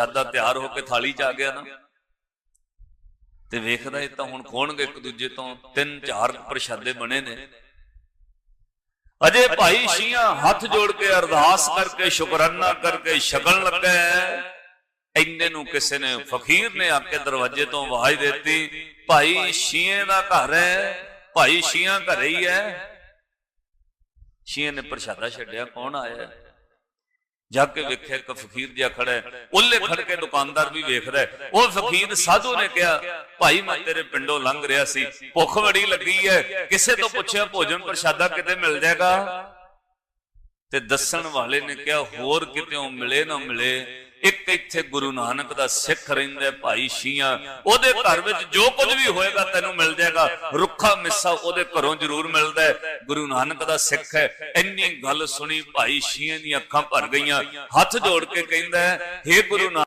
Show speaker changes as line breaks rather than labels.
ਪ੍ਰਸ਼ਾਦਾ ਤਿਆਰ ਹੋ ਕੇ ਥਾਲੀ 'ਚ ਆ ਗਿਆ ਨਾ। ਤੇ ਵੇਖਦਾ ਇਹ ਤਾਂ ਹੁਣ ਖੋਣਗੇ ਇੱਕ ਦੂਜੇ ਤੋਂ, ਤਿੰਨ ਚਾਰ ਪ੍ਰਸ਼ਾਦੇ ਬਣੇ ਨੇ। ਅਜੇ ਭਾਈ ਸ਼ੀਆਂ ਹੱਥ ਜੋੜ ਕੇ ਅਰਦਾਸ ਕਰਕੇ, ਸ਼ੁਕਰਾਨਾ ਕਰਕੇ ਛਕਣ ਲੱਗਾ ਇੰਨੇ ਨੂੰ ਕਿਸੇ ਨੇ ਫਕੀਰ ਨੇ ਆ ਕੇ ਦਰਵਾਜ਼ੇ ਤੋਂ ਆਵਾਜ਼ ਦਿੱਤੀ, ਭਾਈ ਸ਼ੀਏ ਦਾ ਘਰ ਹੈ, ਭਾਈ ਸ਼ੀਆਂ ਘਰੇ ਹੀ ਹੈ। ਸ਼ੀਏ ਨੇ ਪ੍ਰਸ਼ਾਦਾ ਛੱਡਿਆ, ਕੌਣ ਆਇਆ? ਜਾ ਕੇ ਵੇਖਿਆ ਇੱਕ ਫਕੀਰ ਜਿਹਾ ਖੜਾ ਹੈ ਉੱਲੇ ਖੜ ਕੇ ਦੁਕਾਨਦਾਰ ਵੀ ਵੇਖਦਾ ਉਹ ਫਕੀਰ ਸਾਧੂ ਨੇ ਕਿਹਾ, ਭਾਈ, ਮੈਂ ਤੇਰੇ ਪਿੰਡੋਂ ਲੰਘ ਰਿਹਾ ਸੀ, ਭੁੱਖ ਬੜੀ ਲੱਗੀ ਹੈ, ਕਿਸੇ ਤੋਂ ਪੁੱਛਿਆ ਭੋਜਨ ਪ੍ਰਸ਼ਾਦਾ ਕਿਤੇ ਮਿਲ ਜਾਏਗਾ? ਤੇ ਦੱਸਣ ਵਾਲੇ ਨੇ ਕਿਹਾ, ਹੋਰ ਕਿਤੇੋਂ ਮਿਲੇ ਨਾ ਮਿਲੇ, ਇੱਕ ਇੱਥੇ ਗੁਰੂ ਨਾਨਕ ਦਾ ਸਿੱਖ ਰਹਿੰਦਾ ਭਾਈ ਸ਼ੀਆਂ, ਉਹਦੇ ਘਰ ਵਿੱਚ ਜੋ ਕੁਝ ਵੀ ਹੋਏਗਾ ਤੈਨੂੰ ਮਿਲ ਜਾਏਗਾ ਰੁੱਖਾ ਮਿੱਸਾ ਉਹਦੇ ਘਰੋਂ ਜ਼ਰੂਰ ਮਿਲਦਾ ਹੈ। ਗੁਰੂ ਨਾਨਕ ਦਾ ਸਿੱਖ ਹੈ। ਇੰਨੀ ਗੱਲ ਸੁਣੀ ਭਾਈ ਸ਼ੀਆਂ ਦੀਆਂ ਅੱਖਾਂ ਭਰ ਗਈਆਂ। ਹੱਥ ਜੋੜ ਕੇ ਕਹਿੰਦਾ ਹੈ, ਹੇ ਗੁਰੂ ਨਾਨਕ